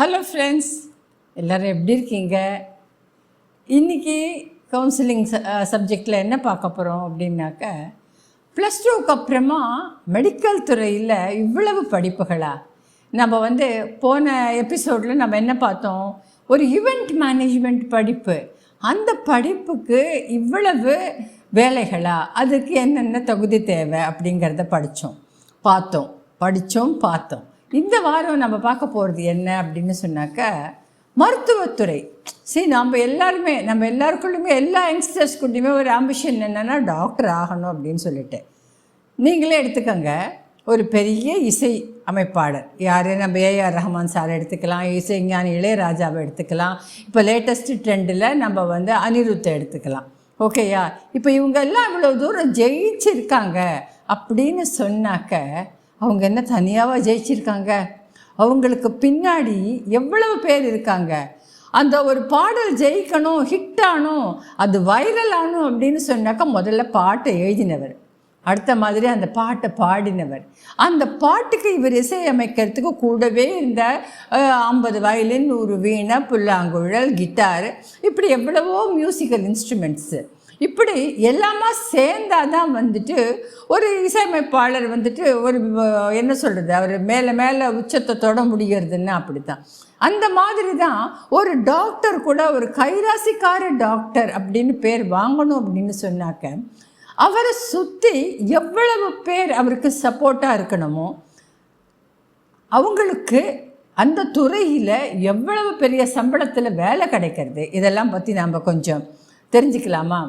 Hello friends எல்லோரும் எப்படி இருக்கீங்க? இன்றைக்கி கவுன்சிலிங் சப்ஜெக்டில் என்ன பார்க்க போகிறோம் அப்படின்னாக்க ப்ளஸ் டூக்கு அப்புறமா மெடிக்கல் துறையில் இவ்வளவு படிப்புகளா? நம்ம வந்து போன எபிசோடில் நம்ம என்ன பார்த்தோம்? ஒரு ஈவெண்ட் மேனேஜ்மெண்ட் படிப்பு. அந்த படிப்புக்கு இவ்வளவு வேலைகளா? அதுக்கு என்னென்ன தகுதி தேவை அப்படிங்கிறத படித்தோம் பார்த்தோம். படித்தோம் பார்த்தோம். இந்த வாரம் நம்ம பார்க்க போகிறது என்ன அப்படின்னு சொன்னாக்க மருத்துவத்துறை. சரி நம்ம எல்லாருமே நம்ம எல்லாருக்குள்ளுமே எல்லா யங்ஸ்டர்ஸ்குள்ளேயுமே ஒரு ஆம்பிஷன் என்னென்னா டாக்டர் ஆகணும் அப்படின்னு சொல்லிட்டு. நீங்களே எடுத்துக்கோங்க. ஒரு பெரிய இசை அமைப்பாளர். யார்? நம்ம ஏஆர் ரஹ்மான் சார் எடுத்துக்கலாம். இசைஞானி இளையராஜாவை எடுத்துக்கலாம். இப்போ லேட்டஸ்ட் ட்ரெண்டில் நம்ம வந்து அனிருத்தை எடுத்துக்கலாம். ஓகேயா இப்போ இவங்க எல்லாம் இவ்வளோ தூரம் ஜெயிச்சிருக்காங்க அப்படின்னு சொன்னாக்க அவங்க என்ன தனியாகவா ஜெயிச்சிருக்காங்க? அவங்களுக்கு பின்னாடி எவ்வளவு பேர் இருக்காங்க? அந்த ஒரு பாடல் ஜெயிக்கணும் ஹிட் ஆகணும் அது வைரல் ஆகணும் அப்படின்னு சொன்னாக்கா முதல்ல பாட்டை எழுதினவர். அடுத்த மாதிரி அந்த பாட்டை பாடினவர். அந்த பாட்டுக்கு இவர் இசையமைக்கிறதுக்கு கூடவே இந்த ஐம்பது வயலின் நூறு வீணை புல்லாங்குழல் கிட்டார் இப்படி எவ்வளவோ மியூசிக்கல் இன்ஸ்ட்ருமெண்ட்ஸு இப்படி எல்லாமா சேர்ந்தால் தான் வந்துட்டு ஒரு இசையமைப்பாளர் வந்துட்டு ஒரு என்ன சொல்கிறது அவர் மேலே மேலே உச்சத்தை தொட முடிகிறதுன்னா அப்படி தான் அந்த மாதிரி தான் ஒரு டாக்டர் கூட ஒரு கைராசிக்கார டாக்டர் அப்படின்னு பேர் வாங்கணும் அப்படின்னு சொன்னாக்க அவரை சுற்றி எவ்வளவு பேர் அவருக்கு சப்போர்ட்டாக இருக்கணுமோ அவங்களுக்கு அந்த துறையில் எவ்வளவு பெரிய சம்பளத்தில் வேலை கிடைக்கிறது இதெல்லாம் பற்றி நாம் கொஞ்சம் தெரிஞ்சுக்கலாமா?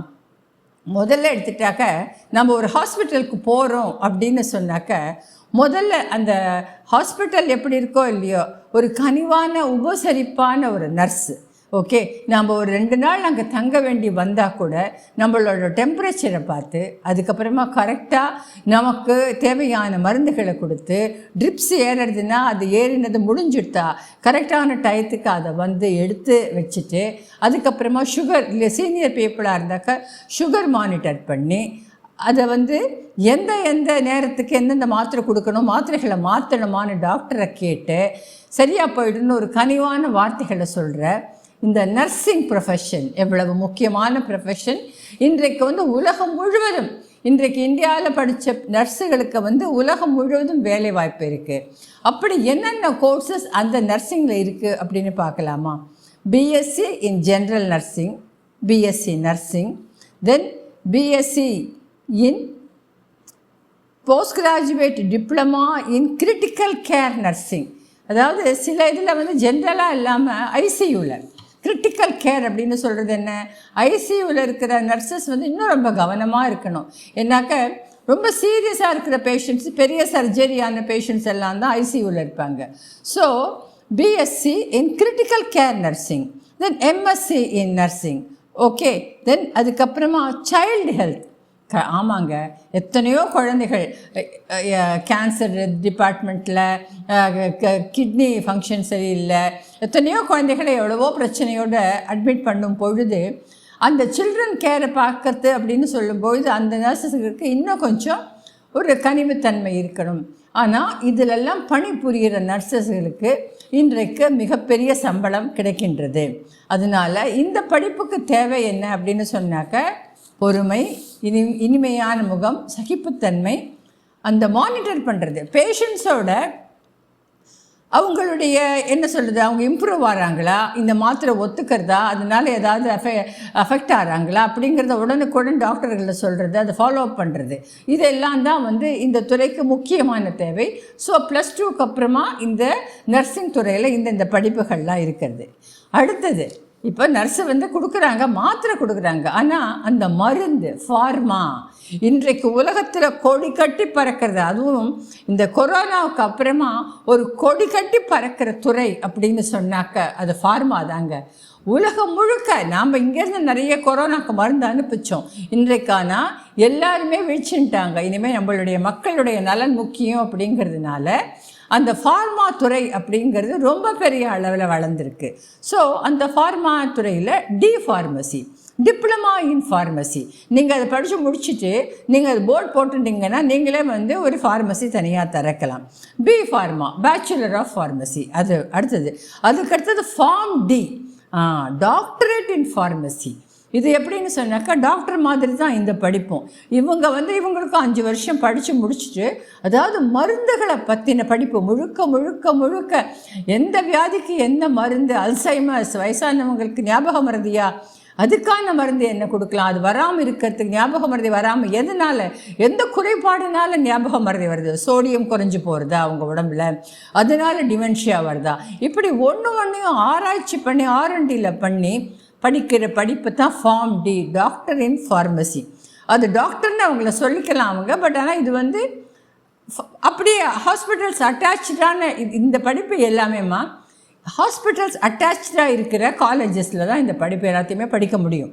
முதல்ல எடுத்துட்டாக்க நம்ம ஒரு ஹாஸ்பிட்டலுக்கு போகிறோம் அப்படின்னு சொன்னாக்க முதல்ல அந்த ஹாஸ்பிட்டல் எப்படி இருக்கோ இல்லையோ ஒரு கனிவான உபசரிப்பான ஒரு நர்ஸு. ஓகே நாம் ஒரு ரெண்டு நாள் அங்கே தங்க வேண்டி வந்தால் கூட நம்மளோட டெம்பரேச்சரை பார்த்து அதுக்கப்புறமா கரெக்டாக நமக்கு தேவையான மருந்துகளை கொடுத்து ட்ரிப்ஸ் ஏறுறதுன்னா அது ஏறினது முடிஞ்சுட்டா கரெக்டான டயத்துக்கு அதை வந்து எடுத்து வச்சுட்டு அதுக்கப்புறமா சுகர் இல்லை சீனியர் பீப்புளாக இருந்தாக்க சுகர் மானிட்டர் பண்ணி அதை வந்து எந்த எந்த நேரத்துக்கு எந்தெந்த மாத்திரை கொடுக்கணும் மாத்திரைகளை மாற்றணுமான்னு டாக்டரை கேட்டு சரியாக போயிடுன்னு ஒரு கனிவான வார்த்தைகளை சொல்கிற இந்த நர்சிங் ப்ரொஃபஷன் எவ்வளவு முக்கியமான ப்ரொஃபஷன் இன்றைக்கு வந்து உலகம் முழுவதும் இன்றைக்கு இந்தியாவில் படித்த நர்ஸுகளுக்கு வந்து உலகம் முழுவதும் வேலை வாய்ப்பு இருக்குது அப்படி என்னென்ன கோர்சஸ் அந்த நர்சிங்கில் இருக்குது அப்படின்னு பார்க்கலாமா? BSc in general nursing BSc nursing then BSc in post graduate diploma in critical care nursing அதாவது சில இதில் வந்து ஜென்ரலாக இல்லாமல் ஐசியூவில் கிரிட்டிக்கல் கேர் அப்படின்னு சொல்கிறது என்ன? ஐசியூவில் இருக்கிற நர்சஸ் வந்து இன்னும் ரொம்ப கவனமாக இருக்கணும். ஏன்னாக்க ரொம்ப சீரியஸாக இருக்கிற பேஷண்ட்ஸ் பெரிய சர்ஜரியான பேஷண்ட்ஸ் எல்லாம் தான் ஐசியூவில் இருப்பாங்க. So BSc in critical care nursing then MSc in nursing okay then அதுக்கப்புறமா சைல்டு ஹெல்த் க ஆமாங்க. எத்தனையோ குழந்தைகள் கேன்சர் டிபார்ட்மெண்ட்டில் கிட்னி ஃபங்க்ஷன் சரியில்லை. எத்தனையோ குழந்தைகளை எவ்வளவோ பிரச்சனையோட அட்மிட் பண்ணும் பொழுது அந்த சில்ட்ரன் கேரை பார்க்கறது அப்படின்னு சொல்லும்பொழுது அந்த நர்சஸுக்கு இன்னும் கொஞ்சம் ஒரு கனிவுத்தன்மை இருக்கணும். ஆனால் இதிலெல்லாம் பணிபுரிகிற நர்சஸ்களுக்கு இன்றைக்கு மிகப்பெரிய சம்பளம் கிடைக்கின்றது. அதனால இந்த படிப்புக்கு தேவை என்ன அப்படின்னு சொன்னாக்க பொறுமை இனி இனிமையான முகம் சகிப்புத்தன்மை அந்த மானிட்டர் பண்ணுறது பேஷண்ட்ஸோட அவங்களுடைய என்ன சொல்கிறது அவங்க இம்ப்ரூவ் ஆகிறாங்களா இந்த மாத்திரை ஒத்துக்கிறதா? அதனால ஏதாவது அஃபெ அஃபெக்ட் ஆகிறாங்களா அப்படிங்கிறத உடனுக்குடன் டாக்டர்களை சொல்கிறது அதை ஃபாலோ அப் பண்ணுறது இதெல்லாம் தான் வந்து இந்த துறைக்கு முக்கியமான தேவை. ஸோ ப்ளஸ் டூக்கு அப்புறமா இந்த நர்சிங் துறையில் இந்த இந்த படிப்புகள்லாம் இருக்கிறது. அடுத்தது இப்போ நர்ஸு வந்து கொடுக்குறாங்க மாத்திரை கொடுக்குறாங்க. ஆனால் அந்த மருந்து ஃபார்மா இன்றைக்கு உலகத்தில் கொடி கட்டி பறக்கிறது. அதுவும் இந்த கொரோனாவுக்கு அப்புறமா ஒரு கொடி கட்டி பறக்கிற துறை அப்படின்னு சொன்னாக்க அது ஃபார்மா தாங்க. உலகம் முழுக்க நாம் இங்கேருந்து நிறைய கொரோனாக்கு மருந்து அனுப்பிச்சோம். இன்றைக்கானா எல்லாருமே விழிச்சுட்டாங்க இனிமேல் நம்மளுடைய மக்களுடைய நலன் முக்கியம் அப்படிங்கிறதுனால அந்த ஃபார்மா துறை அப்படிங்கிறது ரொம்ப பெரிய அளவில் வளர்ந்துருக்கு. ஸோ அந்த ஃபார்மா துறையில் D pharmacy diploma in pharmacy நீங்கள் அதை படித்து முடிச்சுட்டு நீங்கள் அது போர்ட் போட்டுட்டீங்கன்னா நீங்களே வந்து ஒரு ஃபார்மசி தனியாக திறக்கலாம். B pharma bachelor of pharmacy அது அடுத்தது. அதுக்கு அடுத்தது pharm D doctorate in pharmacy இது எப்படின்னு சொன்னாக்கா டாக்டர் மாதிரி தான் இந்த படிப்பும். இவங்க வந்து இவங்களுக்கும் அஞ்சு வருஷம் படித்து முடிச்சுட்டு அதாவது மருந்துகளை பற்றின படிப்பு முழுக்க முழுக்க முழுக்க. எந்த வியாதிக்கு என்ன மருந்து அல்சைமர்ஸ் வயசானவங்களுக்கு ஞாபக மருந்தியா? அதுக்கான மருந்து என்ன கொடுக்கலாம்? அது வராமல் இருக்கிறதுக்கு ஞாபக மருதி வராமல் எதனால்? எந்த குறைபாடுனால ஞாபக மருதி வருது? சோடியம் குறைஞ்சி போகிறதா அவங்க உடம்புல? அதனால டிமென்ஷியா வருதா? இப்படி ஒன்று ஒன்றையும் ஆராய்ச்சி பண்ணி ஆர்என்டியில் பண்ணி படிக்கிற படிப்பு தான் pharm D doctor in pharmacy அது டாக்டர்னு அவங்கள சொல்லிக்கலாம் அவங்க பட் ஆனால் இது வந்து அப்படியே ஹாஸ்பிட்டல்ஸ் அட்டாச்சான இந்த படிப்பு எல்லாமேம்மா ஹாஸ்பிட்டல்ஸ் அட்டாச்சாக இருக்கிற காலேஜஸில் தான் இந்த படிப்பு எல்லாத்தையுமே படிக்க முடியும்.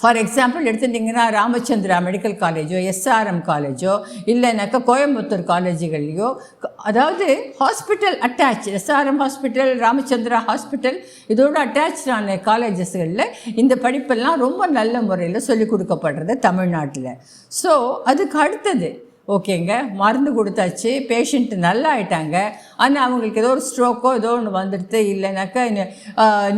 ஃபார் எக்ஸாம்பிள் எடுத்துட்டிங்கன்னா ராமச்சந்திரா மெடிக்கல் காலேஜோ எஸ்ஆர்எம் காலேஜோ இல்லைனாக்கா கோயம்புத்தூர் காலேஜுகள்லையோ அதாவது hospital attach SRM hospital Ramachandra hospital இதோட அட்டாச்சான காலேஜஸ்களில் இந்த படிப்பெல்லாம் ரொம்ப நல்ல முறையில் சொல்லிக் கொடுக்கப்படுறது தமிழ்நாட்டில். ஸோ அதுக்கு அடுத்தது ஓகேங்க. மருந்து கொடுத்தாச்சு. பேஷண்ட் நல்லா ஆயிட்டாங்க ஆனால் அவங்களுக்கு ஏதோ ஒரு ஸ்ட்ரோக்கோ ஏதோ ஒன்று வந்துடுது. இல்லைனாக்கா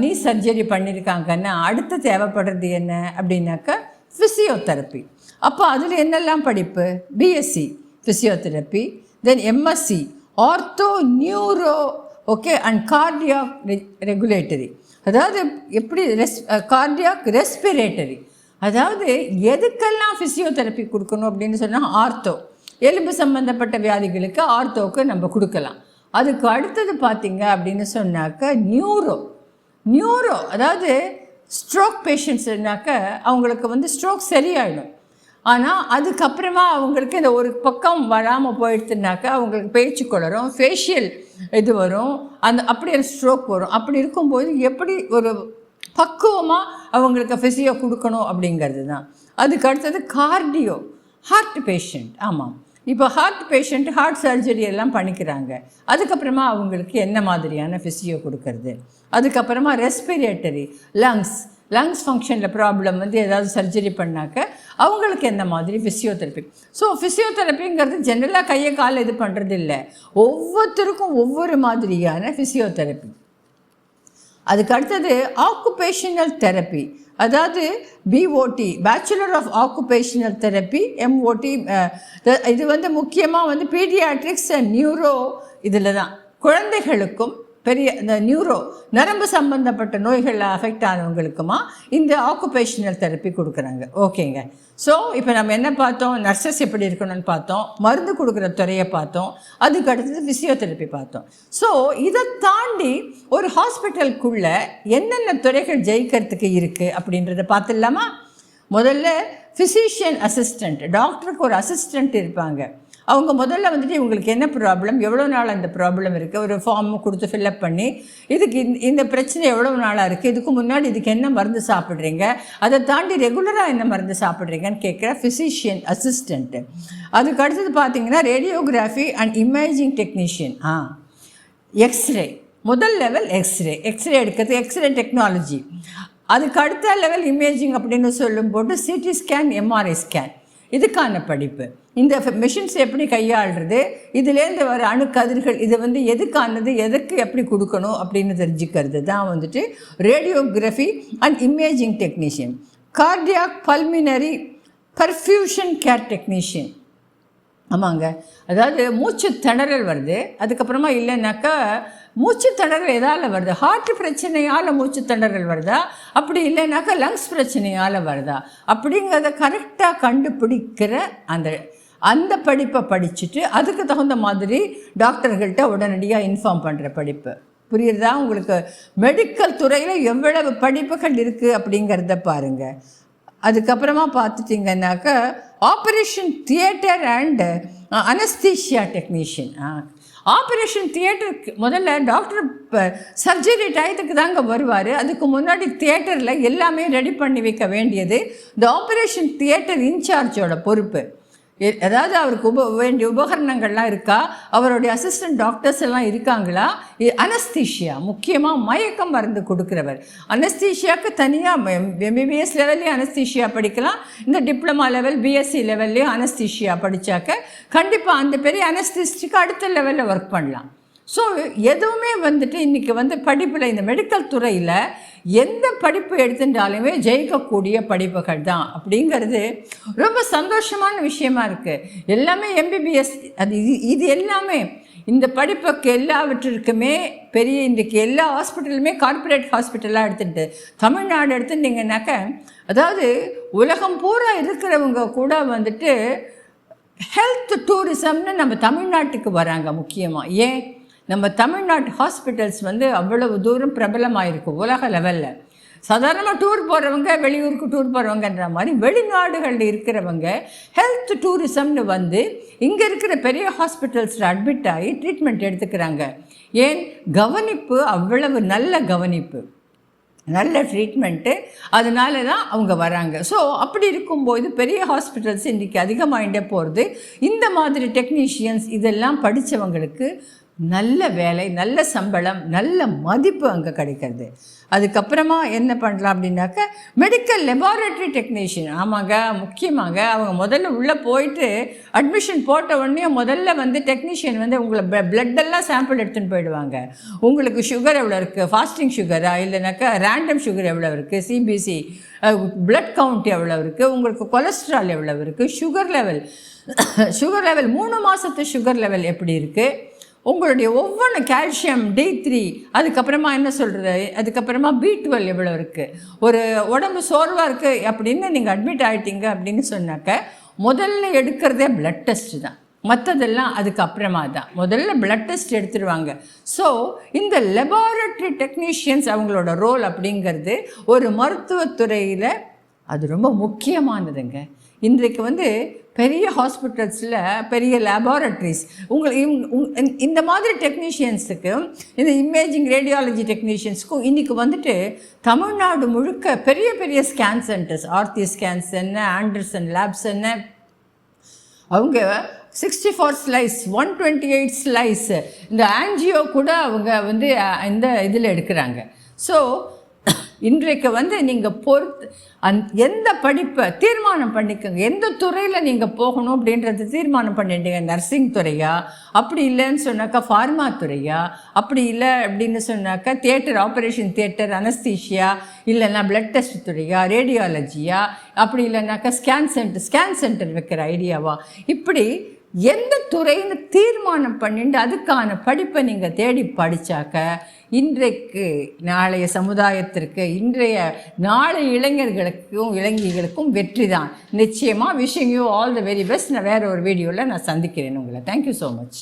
நீ சர்ஜரி பண்ணியிருக்காங்கன்னா அடுத்து தேவைப்படுறது என்ன? அப்படின்னாக்கா ஃபிசியோதெரப்பி அப்போ அதில் என்னெல்லாம் படிப்பு? BSc physiotherapy then MSc ortho neuro okay and cardiac regulatory அதாவது எப்படி ரெஸ் கார்டியாக் ரெஸ்பிரேட்டரி அதாவது எதுக்கெல்லாம் ஃபிசியோதெரப்பி கொடுக்கணும் அப்படின்னு சொன்னால் ஆர்த்தோ எலும்பு சம்பந்தப்பட்ட வியாதிகளுக்கு ஆர்த்தோக்கு நம்ம கொடுக்கலாம். அதுக்கு அடுத்தது பார்த்தீங்க அப்படின்னு சொன்னாக்க நியூரோ. நியூரோ அதாவது ஸ்ட்ரோக் பேஷண்ட்ஸ்னாக்க அவங்களுக்கு வந்து ஸ்ட்ரோக் சரியாயிடும். ஆனால் அதுக்கப்புறமா அவங்களுக்கு இந்த ஒரு பக்கம் வராமல் போயிடுச்சுனாக்கா அவங்களுக்கு பேச்சு குளரும் ஃபேஷியல் இது வரும் அந்த அப்படி ஸ்ட்ரோக் வரும். அப்படி இருக்கும்போது எப்படி ஒரு பக்குவமாக அவங்களுக்கு ஃபிசியோ கொடுக்கணும் அப்படிங்கிறது தான் அதுக்கு அடுத்தது கார்டியோ ஹார்ட் பேஷண்ட் ஆமாம். இப்போ ஹார்ட் பேஷண்ட் ஹார்ட் சர்ஜரி எல்லாம் பண்ணிக்கிறாங்க. அதுக்கப்புறமா அவங்களுக்கு என்ன மாதிரியான ஃபிசியோ கொடுக்கறது? அதுக்கப்புறமா ரெஸ்பிரேட்டரி லங்ஸ் லங்ஸ் ஃபங்க்ஷனில் ப்ராப்ளம் வந்து ஏதாவது சர்ஜரி பண்ணாக்க அவங்களுக்கு என்ன மாதிரி ஃபிசியோதெரப்பி ஸோ ஃபிசியோதெரப்பிங்கிறது ஜென்ரலாக கையை காலை இது பண்ணுறது இல்லை. ஒவ்வொருத்தருக்கும் ஒவ்வொரு மாதிரியான ஃபிசியோதெரப்பி அதுக்கு அடுத்தது ஆக்குபேஷனல் தெரப்பி அதாவது BOT bachelor of occupational therapy MOT இது வந்து முக்கியமாக வந்து பீடியாட்ரிக்ஸ் அண்ட் நியூரோ இதில் தான் குழந்தைகளுக்கும் பெரிய இந்த நியூரோ நரம்பு சம்பந்தப்பட்ட நோய்களில் அஃபெக்ட் ஆனவங்களுக்குமா இந்த ஆக்குபேஷனல் தெரப்பி கொடுக்குறாங்க. ஓகேங்க ஸோ இப்போ நம்ம என்ன பார்த்தோம்? நர்சஸ் எப்படி இருக்கணும்னு பார்த்தோம். மருந்து கொடுக்குற துறையை பார்த்தோம். அதுக்கு அடுத்தது ஃபிசியோதெரப்பி பார்த்தோம். ஸோ இதை தாண்டி ஒரு ஹாஸ்பிட்டலுக்குள்ளே என்னென்ன துறைகள் ஜெயிக்கிறதுக்கு இருக்குது அப்படின்றத பார்த்துடலாமா? முதல்ல ஃபிசிஷியன் அசிஸ்டண்ட் டாக்டருக்கு ஒரு அசிஸ்டண்ட் இருப்பாங்க. அவங்க முதல்ல வந்துட்டு இவங்களுக்கு என்ன ப்ராப்ளம் எவ்வளோ நாள் அந்த ப்ராப்ளம் இருக்குது ஒரு ஃபார்ம் கொடுத்து ஃபில்அப் பண்ணி இதுக்கு இந்த- இந்த பிரச்சனை எவ்வளோ நாளாக இருக்குது இதுக்கு முன்னாடி இதுக்கு என்ன மருந்து சாப்பிட்றீங்க? அதை தாண்டி ரெகுலராக என்ன மருந்து சாப்பிட்றீங்கன்னு கேட்குற ஃபிசிஷியன் அசிஸ்டண்ட்டு அதுக்கு அடுத்தது பார்த்தீங்கன்னா radiography and imaging technician ah. X-ray முதல் லெவல் எக்ஸ்ரே எக்ஸ்ரே எடுக்கிறது எக்ஸ்ரே டெக்னாலஜி அதுக்கு அடுத்த லெவல் இமேஜிங் அப்படின்னு சொல்லும்போது சிடி ஸ்கேன் எம்ஆர்ஐ ஸ்கேன் இதுக்கான படிப்பு. இந்த மிஷின்ஸ் எப்படி கையாளுறது? இதுலேருந்து வர அணுக்கதிர்கள் இது வந்து எதுக்கானது? எதுக்கு எப்படி கொடுக்கணும்? அப்படின்னு தெரிஞ்சுக்கிறது தான் வந்துட்டு radiography and imaging technician cardiac pulmonary perfusion care technician ஆமாங்க. அதாவது மூச்சு திணறல் வருது. அதுக்கப்புறமா இல்லைன்னாக்கா மூச்சு திணறல் எதால் வருது? ஹார்ட் பிரச்சனையால் மூச்சு திணறல் வருதா? அப்படி இல்லைனாக்கா லங்ஸ் பிரச்சனையால் வருதா? அப்படிங்கிறத கரெக்டாக கண்டுபிடிக்கிற அந்த அந்த படிப்பை படிச்சுட்டு அதுக்கு தகுந்த மாதிரி டாக்டர்கள்ட்ட உடனடியாக இன்ஃபார்ம் பண்ணுற படிப்பு. புரியுறதா உங்களுக்கு மெடிக்கல் துறையில் எவ்வளவு படிப்புகள் இருக்குது அப்படிங்கிறத பாருங்கள் அதுக்கப்புறமா பார்த்துட்டிங்கன்னாக்கா operation theatre and anaesthesia technician operation தியேட்டருக்கு முதல்ல டாக்டர் சர்ஜரி uh, டயத்துக்கு தாங்க வருவார். அதுக்கு முன்னாடி தியேட்டரில் எல்லாமே ரெடி பண்ணி வைக்க வேண்டியது. இந்த ஆப்ரேஷன் தியேட்டர் இன்சார்ஜோட பொறுப்பு. அதாவது அவருக்கு உப வேண்டிய உபகரணங்கள்லாம் இருக்கா? அவருடைய அசிஸ்டன்ட் டாக்டர்ஸ் எல்லாம் இருக்காங்களா? அனஸ்தீஷியா முக்கியமாக மயக்கம் மருந்து கொடுக்குறவர். அனஸ்தீஷியாவுக்கு தனியாக எம்பிபிஎஸ் லெவல்லையும் அனஸ்தீஷியா படிக்கலாம். இந்த டிப்ளமா லெவல் பிஎஸ்சி லெவல்லையும் அனஸ்தீஷியா படித்தாக்க கண்டிப்பாக அந்த பெரிய அனஸ்தீஷிக்கு அடுத்த லெவலில் ஒர்க் பண்ணலாம். ஸோ எதுவுமே வந்துட்டு இன்றைக்கி வந்து படிப்பில் இந்த மெடிக்கல் துறையில் எந்த படிப்பு எடுத்துட்டாலுமே ஜெயிக்கக்கூடிய படிப்புகள் தான் அப்படிங்கிறது ரொம்ப சந்தோஷமான விஷயமா இருக்குது எல்லாமே எம்பிபிஎஸ் அது இது இது எல்லாமே இந்த படிப்புக்கு எல்லாவற்றிற்குமே பெரிய இன்றைக்கு எல்லா ஹாஸ்பிட்டலுமே கார்ப்பரேட் ஹாஸ்பிட்டலாக எடுத்துட்டு தமிழ்நாடு எடுத்துட்டிங்கனாக்க அதாவது உலகம் பூரா இருக்கிறவங்க கூட வந்துட்டு ஹெல்த் டூரிசம்னு நம்ம தமிழ்நாட்டுக்கு வராங்க முக்கியமாக ஏன்? நம்ம தமிழ்நாட்டு ஹாஸ்பிட்டல்ஸ் வந்து அவ்வளவு தூரம் பிரபலமாயிருக்கு உலக லெவலில் சாதாரணமாக டூர் போகிறவங்க வெளியூருக்கு டூர் போகிறவங்கன்ற மாதிரி வெளிநாடுகளில் இருக்கிறவங்க ஹெல்த் டூரிசம்னு வந்து இங்கே இருக்கிற பெரிய ஹாஸ்பிட்டல்ஸில் அட்மிட் ஆகி ட்ரீட்மெண்ட் எடுத்துக்கிறாங்க. ஏன்? கவனிப்பு அவ்வளவு நல்ல கவனிப்பு. நல்ல ட்ரீட்மெண்ட்டு அதனால தான் அவங்க வராங்க. ஸோ அப்படி இருக்கும்போது பெரிய ஹாஸ்பிட்டல்ஸ் இன்றைக்கி அதிகமாகிட்டே போகிறது இந்த மாதிரி டெக்னீஷியன்ஸ் இதெல்லாம் படித்தவங்களுக்கு நல்ல வேலை நல்ல சம்பளம் நல்ல மதிப்பு அங்கே கிடைக்கிறது. அதுக்கப்புறமா என்ன பண்ணலாம் அப்படின்னாக்க மெடிக்கல் லெபார்டரி டெக்னீஷியன் ஆமாங்க முக்கியமாக அவங்க முதல்ல உள்ளே போயிட்டு அட்மிஷன் போட்ட உடனே முதல்ல வந்து டெக்னீஷியன் வந்து உங்களை பிளட்டெல்லாம் சாம்பிள் எடுத்துன்னு போயிடுவாங்க. உங்களுக்கு சுகர் எவ்வளோ இருக்குது ஃபாஸ்டிங் சுகரா இல்லைனாக்கா ரேண்டம் சுகர் எவ்வளோ இருக்குது சிபிசி பிளட் கவுண்ட் எவ்வளோ இருக்குது உங்களுக்கு கொலஸ்ட்ரால் எவ்வளோ இருக்குது சுகர் லெவல் சுகர் லெவல் மூணு மாதத்து சுகர் லெவல் எப்படி இருக்குது உங்களுடைய ஒவ்வொன்று கால்சியம் டி த்ரீ அதுக்கப்புறமா என்ன சொல்கிறது அதுக்கப்புறமா பி டுவெல் எவ்வளோ இருக்குது ஒரு உடம்பு சோர்வாக இருக்குது அப்படின்னு நீங்கள் அட்மிட் ஆகிட்டீங்க அப்படின்னு சொன்னாக்க முதல்ல எடுக்கிறதே பிளட் டெஸ்ட்டு தான். மற்றதெல்லாம் அதுக்கப்புறமா தான். முதல்ல பிளட் டெஸ்ட் எடுத்துருவாங்க. ஸோ இந்த லெபார்டரி டெக்னீஷியன்ஸ் அவங்களோட ரோல் அப்படிங்கிறது ஒரு மருத்துவத்துறையில் அது ரொம்ப முக்கியமானதுங்க. இன்றைக்கு வந்து பெரிய ஹாஸ்பிட்டல்ஸில் பெரிய லேபார்ட்டரிஸ் உங்கள் இவங்க- இந்த மாதிரி டெக்னீஷியன்ஸுக்கும் இந்த இமேஜிங் ரேடியாலஜி டெக்னீஷியன்ஸுக்கும் இன்றைக்கி வந்துட்டு தமிழ்நாடு முழுக்க பெரிய பெரிய ஸ்கேன் சென்டர்ஸ் ஆர்த்தி ஸ்கேன்ஸ் என்ன ஆண்டர்சன் லேப்ஸ் என்ன? அவங்க sixty four slice one twenty eight slice இந்த ஆன்ஜியோ கூட அவங்க வந்து இந்த இதில் எடுக்கிறாங்க. ஸோ இன்றைக்கு வந்து நீங்கள் பொறுத்து அந் எந்த படிப்பை தீர்மானம் பண்ணிக்கோங்க. எந்த துறையில் நீங்கள் போகணும் அப்படின்றத தீர்மானம் பண்ணிட்டீங்க. நர்சிங் துறையா? அப்படி இல்லைன்னு சொன்னாக்கா ஃபார்மா துறையா? அப்படி இல்லை அப்படின்னு சொன்னாக்கா தியேட்டர் ஆப்ரேஷன் தியேட்டர் அனஸ்தீஷியா இல்லைன்னா பிளட் டெஸ்ட் துறையா? ரேடியாலஜியா அப்படி இல்லைனாக்கா ஸ்கேன் சென்டர் ஸ்கேன் சென்டர் வைக்கிற ஐடியாவா இப்படி எந்த துறைன்னு தீர்மானம் பண்ணிட்டு அதுக்கான படிப்பை நீங்கள் தேடி படித்தாக்க இன்றைக்கு நாளைய சமுதாயத்திற்கு இன்றைய நாளை இளைஞர்களுக்கும் இளைஞர்களுக்கும் வெற்றி தான் நிச்சயமாக wishing you all the very best நான் வேறு ஒரு வீடியோவில் நான் சந்திக்கிறேன் உங்களை. Thank you so much